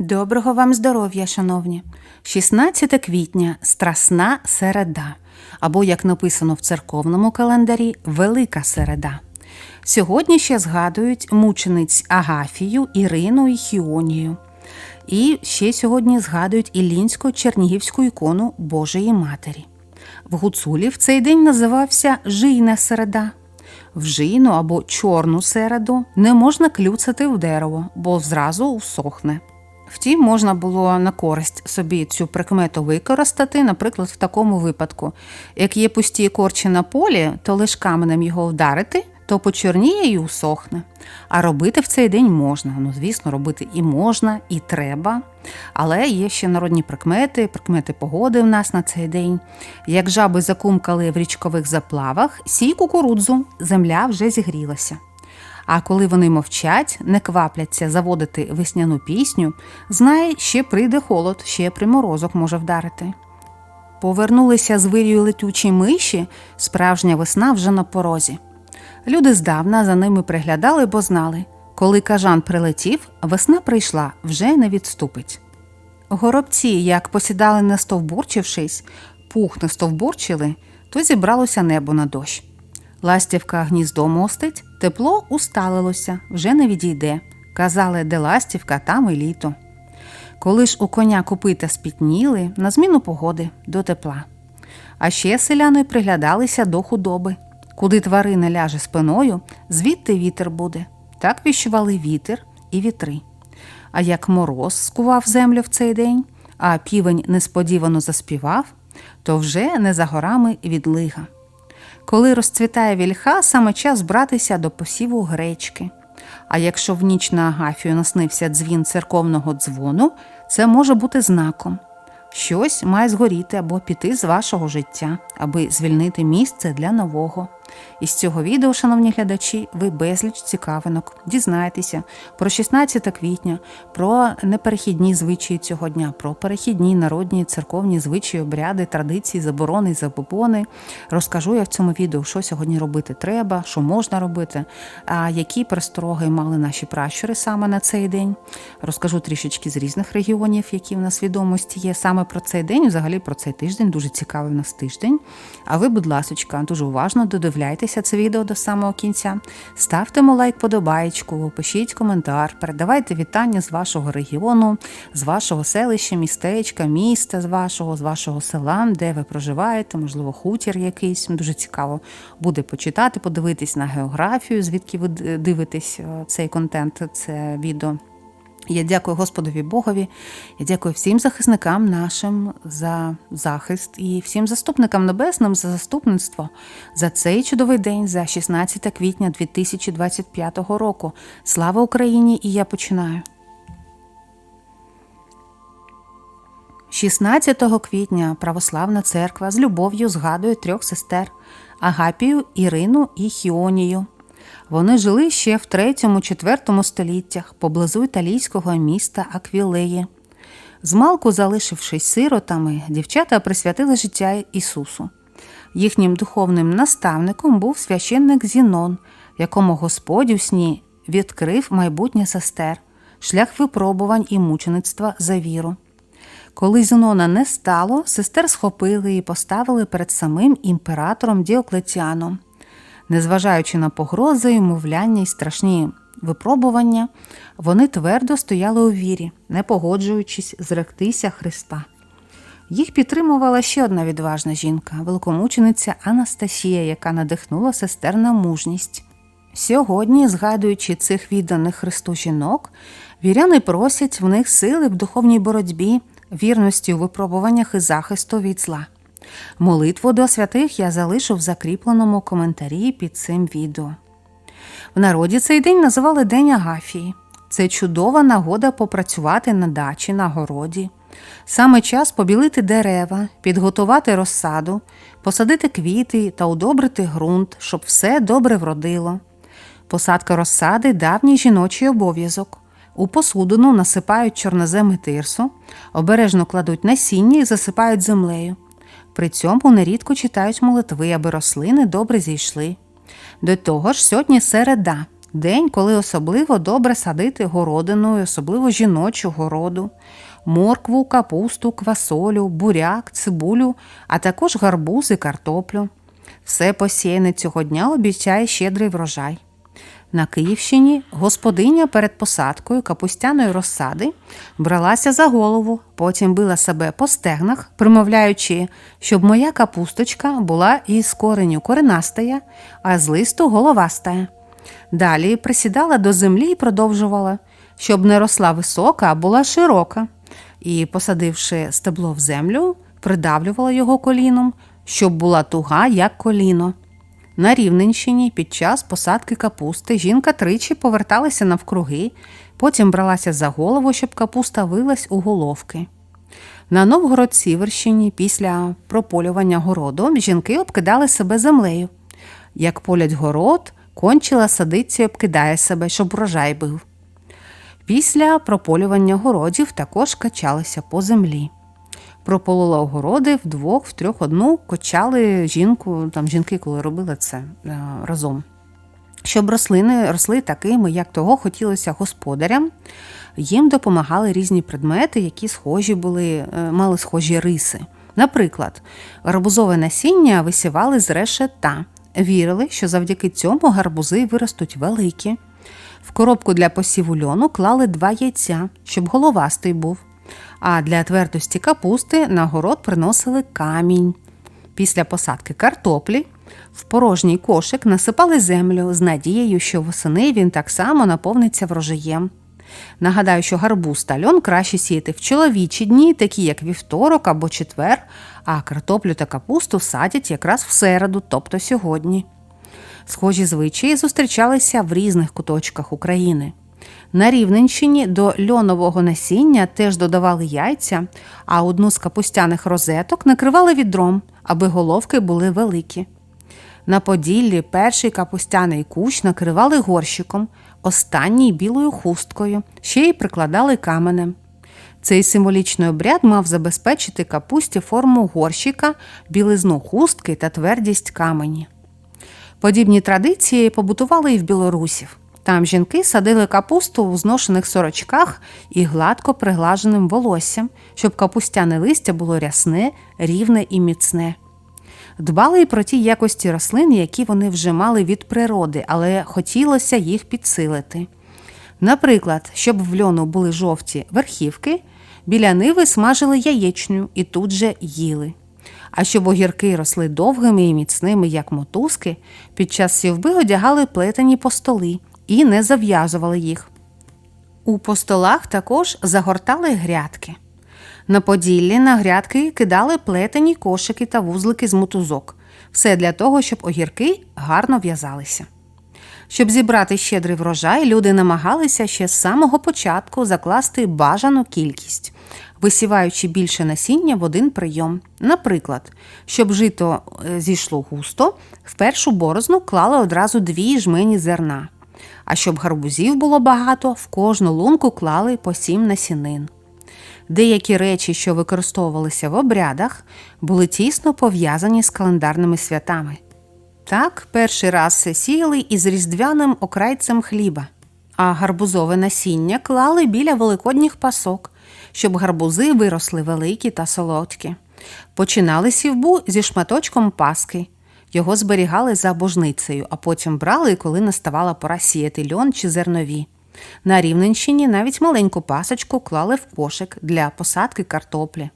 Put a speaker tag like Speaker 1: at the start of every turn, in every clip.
Speaker 1: Доброго вам здоров'я, шановні! 16 квітня Страсна середа, або, як написано в церковному календарі, Велика середа. Сьогодні ще згадують мучениць Агафію, Ірину і Хіонію. І ще сьогодні згадують Іллінсько-Чернігівську ікону Божої Матері. В Гуцулі в цей день називався Жийна середа. В жийну або чорну середу не можна клюцати в дерево, бо зразу усохне. Втім, можна було на користь собі цю прикмету використати, наприклад, в такому випадку. Як є пусті корчі на полі, то лиш каменем його вдарити, то почорніє і усохне. А робити в цей день можна. Ну, звісно, робити і можна, і треба. Але є ще народні прикмети, прикмети погоди в нас на цей день. Як жаби закумкали в річкових заплавах, сій кукурудзу, земля вже зігрілася. А коли вони мовчать, не квапляться заводити весняну пісню, знай, ще прийде холод, ще приморозок може вдарити. Повернулися з вирію летючі миші, справжня весна вже на порозі. Люди здавна за ними приглядали, бо знали, коли кажан прилетів, весна прийшла, вже не відступить. Горобці, як посідали не стовбурчившись, пух не стовбурчили, то зібралося небо на дощ. Ластівка гніздо мостить, тепло усталилося, вже не відійде. Казали, де ластівка, там і літо. Коли ж у коня копита спітніли, на зміну погоди до тепла. А ще селяни приглядалися до худоби. Куди тварина ляже спиною, звідти вітер буде. Так віщували вітер і вітри. А як мороз скував землю в цей день, а півень несподівано заспівав, то вже не за горами відлига. Коли розцвітає вільха, саме час братися до посіву гречки. А якщо в ніч на Агафію наснився дзвін церковного дзвону, це може бути знаком. Щось має згоріти або піти з вашого життя, аби звільнити місце для нового. Із цього відео, шановні глядачі, ви безліч цікавинок дізнаєтеся про 16 квітня, про неперехідні звичаї цього дня, про перехідні народні церковні звичаї, обряди, традиції, заборони, забобони. Розкажу я в цьому відео, що сьогодні робити треба, що можна робити, а які перестороги мали наші пращури саме на цей день. Розкажу трішечки з різних регіонів, які в нас відомості є саме про цей день, взагалі про цей тиждень. Дуже цікавий в нас тиждень. А ви, будь ласочка, дуже уважно додивляйтеся це відео до самого кінця. Ставте лайк, подобаєчку, пишіть коментар, передавайте вітання з вашого регіону, з вашого селища, містечка, міста, з вашого, з вашого села, де ви проживаєте, можливо, хутір якийсь. Дуже цікаво буде почитати, подивитись на географію, звідки ви дивитесь е, цей контент, це відео. Я дякую Господові Богові, я дякую всім захисникам нашим за захист і всім заступникам небесним за заступництво за цей чудовий день, за 16 квітня 2025 року. Слава Україні! І я починаю. 16 квітня Православна церква з любов'ю згадує трьох сестер Агапію, Ірину і Хіонію. Вони жили ще в 3-4 століттях поблизу італійського міста Аквілеї. Змалку, залишившись сиротами, дівчата присвятили життя Ісусу. Їхнім духовним наставником був священник Зінон, якому Господь у сні відкрив майбутнє сестер, шлях випробувань і мучеництва за віру. Коли Зінона не стало, сестер схопили і поставили перед самим імператором Діоклетіаном. Незважаючи на погрози, умовляння і страшні випробування, вони твердо стояли у вірі, не погоджуючись зректися Христа. Їх підтримувала ще одна відважна жінка, великомучениця Анастасія, яка надихнула сестер на мужність. Сьогодні, згадуючи цих відданих Христу жінок, віряни просять в них сили в духовній боротьбі, вірності у випробуваннях і захисту від зла. Молитву до святих я залишу в закріпленому коментарі під цим відео. В народі цей день називали День Агафії. Це чудова нагода попрацювати на дачі, на городі. Саме час побілити дерева, підготувати розсаду, посадити квіти та удобрити ґрунт, щоб все добре вродило. Посадка розсади давній жіночий обов'язок. У посудину насипають чорноземи тирсу, обережно кладуть насіння і засипають землею. При цьому нерідко читають молитви, аби рослини добре зійшли. До того ж, сьогодні середа, День, коли особливо добре садити городиною, особливо жіночу городу, моркву, капусту, квасолю, буряк, цибулю, а також гарбуз і картоплю. Все посіяне цього дня обіцяє щедрий врожай. На Київщині господиня перед посадкою капустяної розсади бралася за голову, потім била себе по стегнах, примовляючи, щоб моя капусточка була із кореню коренастая, а з листу головастая. Далі присідала до землі і продовжувала, щоб не росла висока, а була широка. І, посадивши стебло в землю, придавлювала його коліном, щоб була туга, як коліно. На Рівненщині під час посадки капусти жінка тричі поверталася навкруги, потім бралася за голову, щоб капуста вилась у головки. На Новгород-Сіверщині після прополювання городу жінки обкидали себе землею. Як полять город, кончила садиця і обкидає себе, щоб врожай був. Після прополювання городів також качалися по землі. Прополола огороди вдвох, втрьох одну качали жінку, там жінки, коли робили це е, разом. Щоб рослини росли такими, як того хотілося господарям, їм допомагали різні предмети, які схожі були, е, мали схожі риси. Наприклад, гарбузове насіння висівали з решета, вірили, що завдяки цьому гарбузи виростуть великі. В коробку для посіву льону клали два яйця, щоб головастий був. А для твердості капусти на город приносили камінь. Після посадки картоплі в порожній кошик насипали землю з надією, що восени він так само наповниться врожаєм. Нагадаю, що гарбуз та льон краще сіяти в чоловічі дні, такі як вівторок або четвер, а картоплю та капусту садять якраз в середу, тобто сьогодні. Схожі звичаї зустрічалися в різних куточках України. На Рівненщині до льонового насіння теж додавали яйця, а одну з капустяних розеток накривали відром, аби головки були великі. На Поділлі перший капустяний кущ накривали горщиком, останній білою хусткою, ще й прикладали каменем. Цей символічний обряд мав забезпечити капусті форму горщика, білизну хустки та твердість камені. Подібні традиції побутували і в білорусів. Там жінки садили капусту у зношених сорочках і гладко приглаженим волоссям, щоб капустяне листя було рясне, рівне і міцне. Дбали й про ті якості рослин, які вони вже мали від природи, але хотілося їх підсилити. Наприклад, щоб в льону були жовті верхівки, біля ниви смажили яєчню і тут же їли. А щоб огірки росли довгими і міцними, як мотузки, під час сівби одягали плетені постоли і не зав'язували їх. У постолах також загортали грядки. На Поділлі на грядки кидали плетені кошики та вузлики з мотузок. Все для того, щоб огірки гарно в'язалися. Щоб зібрати щедрий врожай, люди намагалися ще з самого початку закласти бажану кількість, висіваючи більше насіння в один прийом. Наприклад, щоб жито е, зійшло густо, в першу борозну клали одразу дві жмені зерна. А щоб гарбузів було багато, в кожну лунку клали по сім насінин. Деякі речі, що використовувалися в обрядах, були тісно пов'язані з календарними святами. Так, перший раз сіяли із різдвяним окрайцем хліба, а гарбузове насіння клали біля великодніх пасок, щоб гарбузи виросли великі та солодкі. Починали сівбу зі шматочком паски. Його зберігали за божницею, а потім брали, коли наставала пора сіяти льон чи зернові. На Рівненщині навіть маленьку пасочку клали в кошик для посадки картоплі.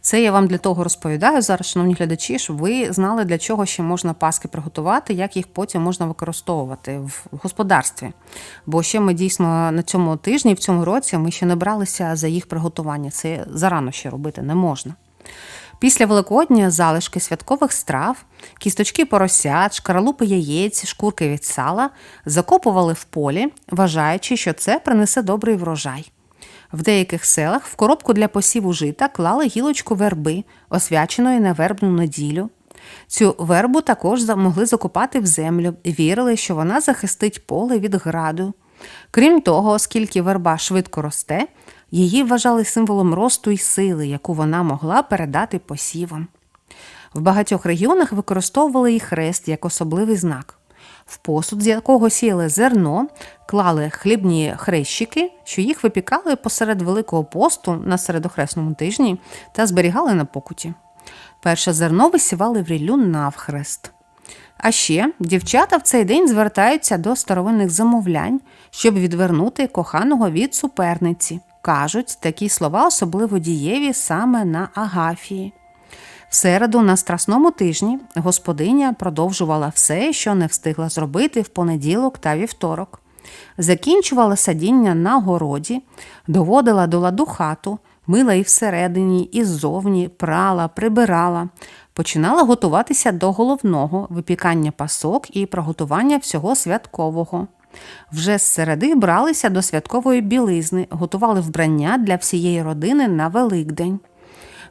Speaker 1: Це я вам для того розповідаю зараз, шановні глядачі, щоб ви знали, для чого ще можна паски приготувати, як їх потім можна використовувати в господарстві. Бо ще ми дійсно на цьому тижні, в цьому році, ми ще не бралися за їх приготування. Це зарано ще робити не можна. Після Великодня залишки святкових страв, кісточки поросят, шкаралупи яєць, шкурки від сала закопували в полі, вважаючи, що це принесе добрий врожай. В деяких селах в коробку для посіву жита клали гілочку верби, освяченої на вербну неділю. Цю вербу також могли закопати в землю, вірили, що вона захистить поле від граду. Крім того, оскільки верба швидко росте, її вважали символом росту й сили, яку вона могла передати посівам. В багатьох регіонах використовували і хрест як особливий знак. В посуд, з якого сіяли зерно, клали хлібні хрещики, що їх випікали посеред Великого посту на середохресному тижні та зберігали на покуті. Перше зерно висівали в ріллю навхрест. А ще дівчата в цей день звертаються до старовинних замовлянь, щоб відвернути коханого від суперниці. Кажуть, такі слова особливо дієві саме на Агафії. В середу на страсному тижні господиня продовжувала все, що не встигла зробити в понеділок та вівторок. Закінчувала садіння на городі, доводила до ладу хату, мила і всередині, і ззовні, прала, прибирала, починала готуватися до головного випікання пасок і приготування всього святкового. Вже з середи бралися до святкової білизни, готували вбрання для всієї родини на Великдень.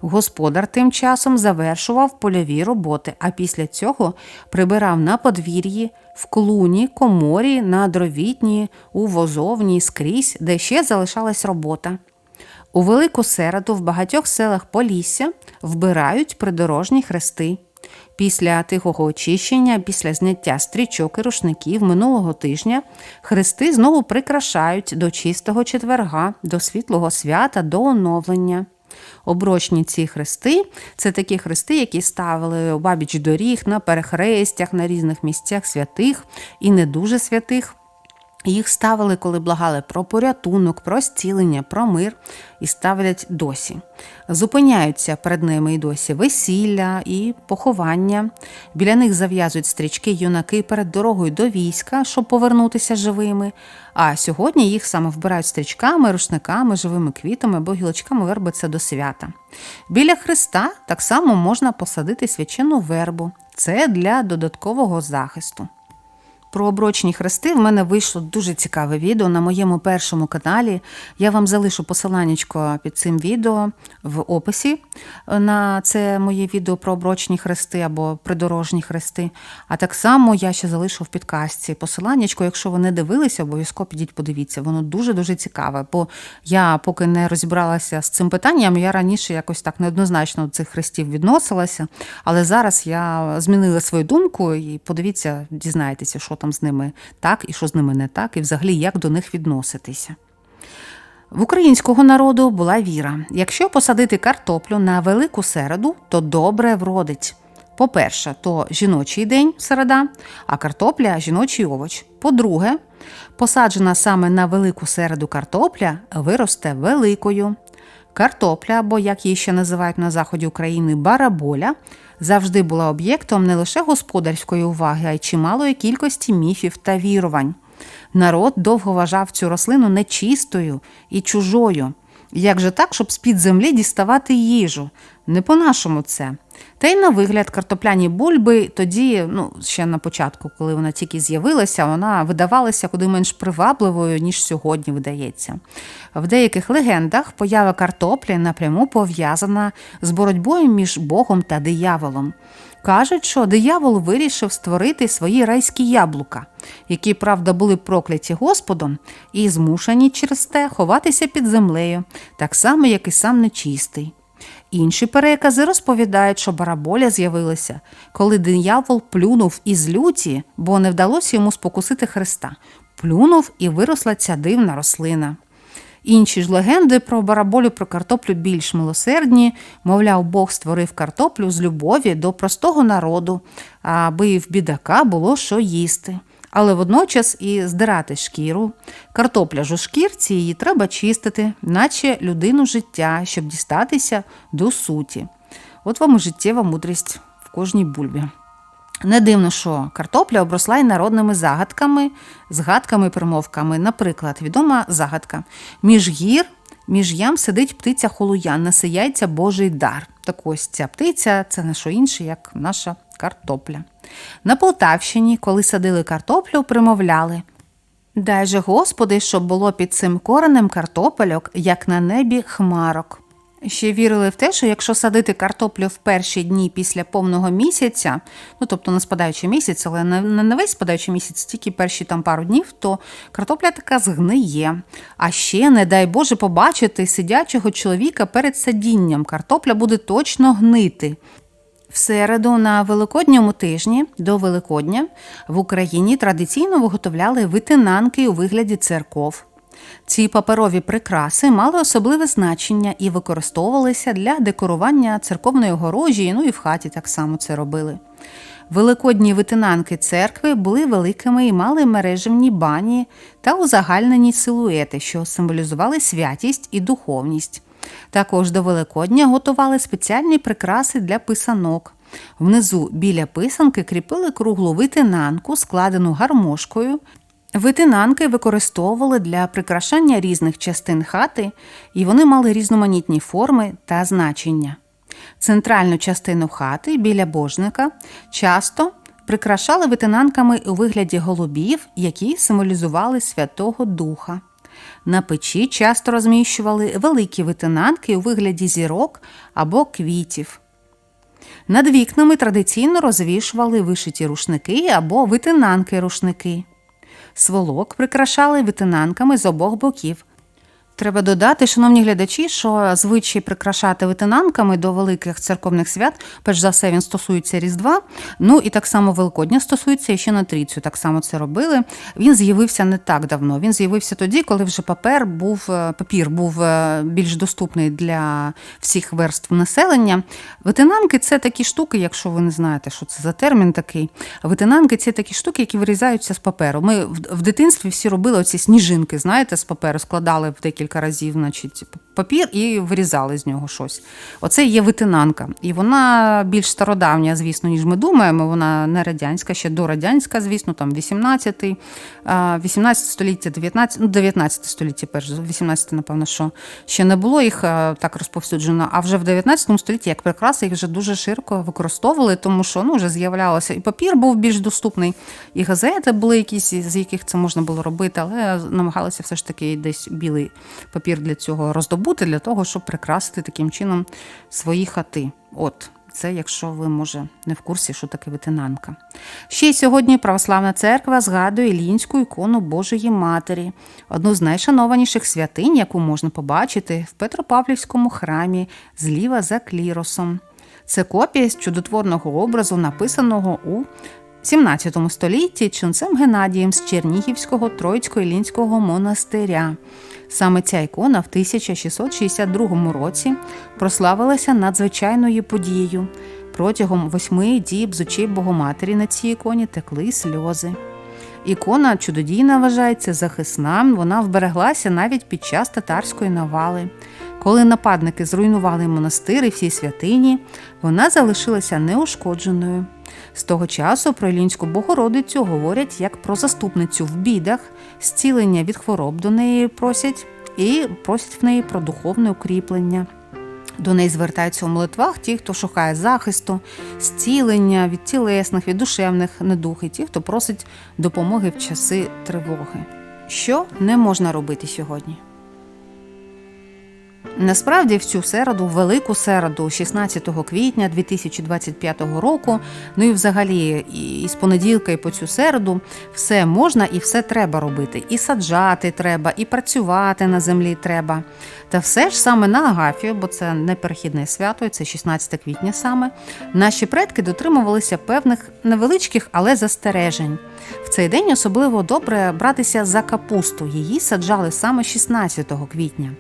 Speaker 1: Господар тим часом завершував польові роботи, а після цього прибирав на подвір'ї, в клуні, коморі, на дровітні, у возовні, скрізь, де ще залишалась робота. У Велику середу в багатьох селах Полісся вбирають придорожні хрести. Після тихого очищення, після зняття стрічок і рушників минулого тижня хрести знову прикрашають до чистого четверга, до світлого свята, до оновлення. Оброчні ці хрести це такі хрести, які ставили бабіч доріг, на перехрестях, на різних місцях святих і не дуже святих. Їх ставили, коли благали про порятунок, про зцілення, про мир і ставлять досі. Зупиняються перед ними і досі весілля і поховання. Біля них зав'язують стрічки юнаки перед дорогою до війська, щоб повернутися живими. А сьогодні їх саме вбирають стрічками, рушниками, живими квітами або гілочками верби це до свята. Біля Христа так само можна посадити свячену вербу. Це для додаткового захисту. Про оброчні хрести в мене вийшло дуже цікаве відео на моєму першому каналі. Я вам залишу посиланнячко під цим відео в описі на це моє відео про оброчні хрести або придорожні хрести. А так само я ще залишу в підкасті посиланнячко. Якщо ви не дивилися, обов'язково підіть, подивіться. Воно дуже-дуже цікаве. Бо я поки не розібралася з цим питанням, я раніше якось так неоднозначно до цих хрестів відносилася. Але зараз я змінила свою думку і подивіться, дізнаєтеся, що там з ними так і що з ними не так, і взагалі як до них відноситися. В українського народу була віра: якщо посадити картоплю на велику середу, то добре вродить. По-перше, то жіночий день середа, а картопля жіночий овоч. По-друге, посаджена саме на велику середу картопля виросте великою. Картопля, або як її ще називають на заході України, бараболя, завжди була об'єктом не лише господарської уваги, а й чималої кількості міфів та вірувань. Народ довго вважав цю рослину нечистою і чужою. Як же так, щоб з-під землі діставати їжу? Не по-нашому це. Та й на вигляд картопляні бульби тоді, ну ще на початку, коли вона тільки з'явилася, вона видавалася куди менш привабливою, ніж сьогодні видається. В деяких легендах поява картоплі напряму пов'язана з боротьбою між Богом та дияволом. Кажуть, що диявол вирішив створити свої райські яблука, які, правда, були прокляті Господом і змушені через те ховатися під землею, так само, як і сам нечистий. Інші перекази розповідають, що бараболя з'явилася, коли диявол плюнув із люті, бо не вдалося йому спокусити Христа. Плюнув і виросла ця дивна рослина. Інші ж легенди про бараболю про картоплю більш милосердні, мовляв, Бог створив картоплю з любові до простого народу, аби в бідака було що їсти. Але водночас і здирати шкіру. Картопля ж у шкірці її треба чистити, наче людину життя, щоб дістатися до суті. От вам і життєва мудрість в кожній бульбі. Не дивно, що картопля обросла й народними загадками, згадками і примовками. Наприклад, відома загадка: між гір, між ям сидить птиця холуян, несе яйця Божий дар. Так ось ця птиця це не що інше, як наша картопля. На Полтавщині, коли садили картоплю, примовляли. Дай же, Господи, щоб було під цим коренем картопельок, як на небі хмарок. Ще вірили в те, що якщо садити картоплю в перші дні після повного місяця, ну тобто на спадаючий місяць, але не на весь спадаючий місяць, тільки перші там пару днів, то картопля така згниє. А ще, не дай Боже, побачити сидячого чоловіка перед садінням. Картопля буде точно гнити. В середу на Великодньому тижні до Великодня в Україні традиційно виготовляли витинанки у вигляді церков. Ці паперові прикраси мали особливе значення і використовувалися для декорування церковної огорожі, ну і в хаті так само це робили. Великодні витинанки церкви були великими і мали мережевні бані та узагальнені силуети, що символізували святість і духовність. Також до Великодня готували спеціальні прикраси для писанок. Внизу біля писанки кріпили круглу витинанку, складену гармошкою. Витинанки використовували для прикрашання різних частин хати, і вони мали різноманітні форми та значення. Центральну частину хати біля божника часто прикрашали витинанками у вигляді голубів, які символізували Святого Духа. На печі часто розміщували великі витинанки у вигляді зірок або квітів. Над вікнами традиційно розвішували вишиті рушники або витинанки-рушники. Сволок прикрашали витинанками з обох боків. Треба додати, шановні глядачі, що звичай прикрашати витинанками до великих церковних свят, перш за все, він стосується Різдва. Ну і так само Великодня стосується і ще на трійцю. Так само це робили. Він з'явився не так давно. Він з'явився тоді, коли вже папер був е, папір був е, більш доступний для всіх верств населення. Витинанки це такі штуки, якщо ви не знаєте, що це за термін такий. Витинанки це такі штуки, які вирізаються з паперу. Ми в дитинстві всі робили оці сніжинки, знаєте, з паперу, складали в декілька разів, значить, папір і вирізали з нього щось. Оце є витинанка. І вона більш стародавня, звісно, ніж ми думаємо. Вона не радянська, ще дорадянська, звісно, там 18 18 століття, 19, ну, 19 століття, перш 18, напевно, що ще не було їх так розповсюджено. А вже в 19 столітті, як прикраси, їх вже дуже широко використовували, тому що ну, вже з'являлося і папір був більш доступний, і газети були якісь, з яких це можна було робити, але намагалися все ж таки десь білий папір для цього роздобути, для того, щоб прикрасити таким чином свої хати. От. Це, якщо ви, може, не в курсі, що таке витинанка. Ще й сьогодні Православна церква згадує Лінську ікону Божої Матері, одну з найшанованіших святинь, яку можна побачити в Петропавлівському храмі зліва за кліросом. Це копія з чудотворного образу, написаного у 17 столітті ченцем Геннадієм з Чернігівського Троїцько-Ілінського монастиря. Саме ця ікона в 1662 році прославилася надзвичайною подією. Протягом восьми діб з очей Богоматері на цій іконі текли сльози. Ікона чудодійна вважається захисна, вона вбереглася навіть під час татарської навали. Коли нападники зруйнували монастир і всі святині, вона залишилася неушкодженою. З того часу про Ілінську Богородицю говорять як про заступницю в бідах, зцілення від хвороб до неї просять і просять в неї про духовне укріплення. До неї звертаються у молитвах ті, хто шукає захисту, зцілення від тілесних, від душевних недух, і ті, хто просить допомоги в часи тривоги. Що не можна робити сьогодні? Насправді, в цю середу, велику середу, 16 квітня 2025 року, ну і взагалі, і з понеділка, і по цю середу, все можна і все треба робити. І саджати треба, і працювати на землі треба. Та все ж саме на Агафію, бо це не перехідне свято, і це 16 квітня саме. Наші предки дотримувалися певних невеличких, але застережень. В цей день особливо добре братися за капусту. Її саджали саме 16 квітня.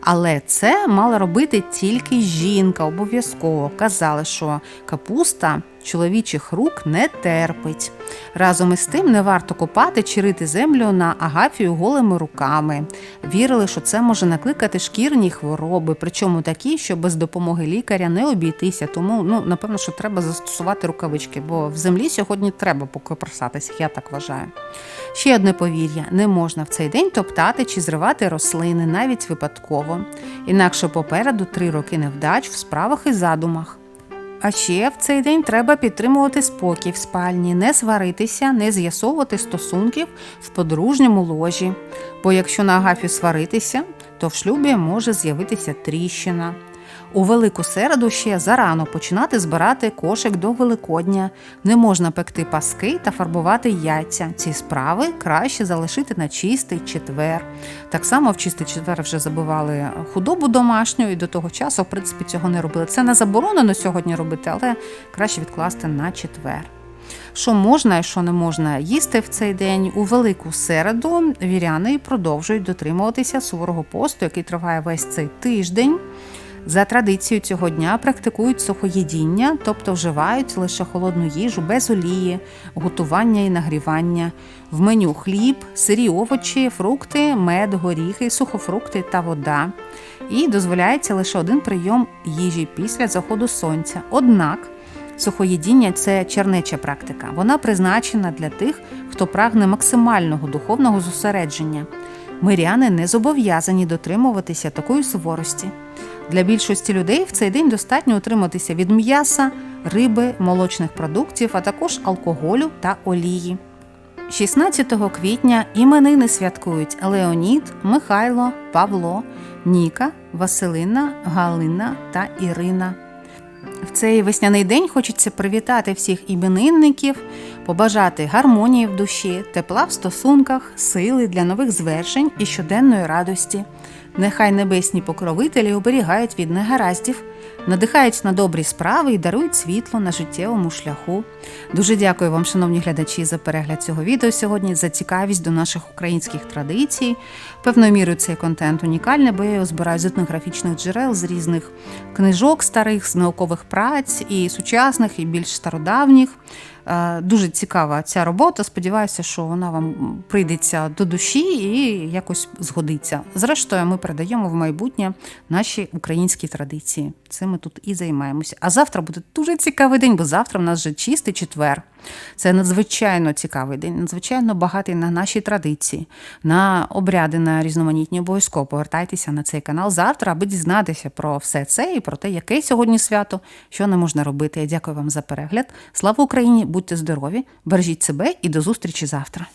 Speaker 1: Але це мала робити тільки жінка, обов'язково. Казали, що капуста чоловічих рук не терпить. Разом із тим не варто копати чи рити землю на агафію голими руками. Вірили, що це може накликати шкірні хвороби, причому такі, що без допомоги лікаря не обійтися. Тому, ну, напевно, що треба застосувати рукавички, бо в землі сьогодні треба покопрасатися, я так вважаю. Ще одне повір'я: не можна в цей день топтати чи зривати рослини, навіть випадково. Інакше попереду три роки невдач в справах і задумах. А ще в цей день треба підтримувати спокій в спальні, не сваритися, не з'ясовувати стосунків в подружньому ложі. Бо якщо на агафі сваритися, то в шлюбі може з'явитися тріщина. У велику середу ще зарано починати збирати кошик до Великодня. Не можна пекти паски та фарбувати яйця. Ці справи краще залишити на чистий четвер. Так само в чистий четвер вже забивали худобу домашню, і до того часу, в принципі, цього не робили. Це не заборонено сьогодні робити, але краще відкласти на четвер. Що можна і що не можна їсти в цей день у велику середу. Віряни продовжують дотримуватися суворого посту, який триває весь цей тиждень. За традицією цього дня практикують сухоїдіння, тобто вживають лише холодну їжу без олії, готування і нагрівання. В меню хліб, сирі овочі, фрукти, мед, горіхи, сухофрукти та вода. І дозволяється лише один прийом їжі після заходу сонця. Однак Сухоїдіння це чернеча практика. Вона призначена для тих, хто прагне максимального духовного зосередження. Миряни не зобов'язані дотримуватися такої суворості. Для більшості людей в цей день достатньо утриматися від м'яса, риби, молочних продуктів, а також алкоголю та олії. 16 квітня іменини святкують Леонід, Михайло, Павло, Ніка, Василина, Галина та Ірина. В цей весняний день хочеться привітати всіх іменинників, побажати гармонії в душі, тепла в стосунках, сили для нових звершень і щоденної радості. Нехай небесні покровителі оберігають від негараздів, надихають на добрі справи і дарують світло на життєвому шляху. Дуже дякую вам, шановні глядачі, за перегляд цього відео сьогодні, за цікавість до наших українських традицій. Певною мірою цей контент унікальний, бо я його збираю з етнографічних джерел, з різних книжок старих, з наукових праць і сучасних, і більш стародавніх. Е, Дуже цікава ця робота. Сподіваюся, що вона вам прийдеться до душі і якось згодиться. Зрештою, ми передаємо в майбутнє наші українські традиції. Цим ми тут і займаємося. А завтра буде дуже цікавий день, бо завтра в нас вже чистий четвер. Це надзвичайно цікавий день, надзвичайно багатий на наші традиції, на обряди, на різноманітні обов'язково. Повертайтеся на цей канал завтра, аби дізнатися про все це і про те, яке сьогодні свято, що не можна робити. Я дякую вам за перегляд. Слава Україні! Будьте здорові, бережіть себе і до зустрічі завтра.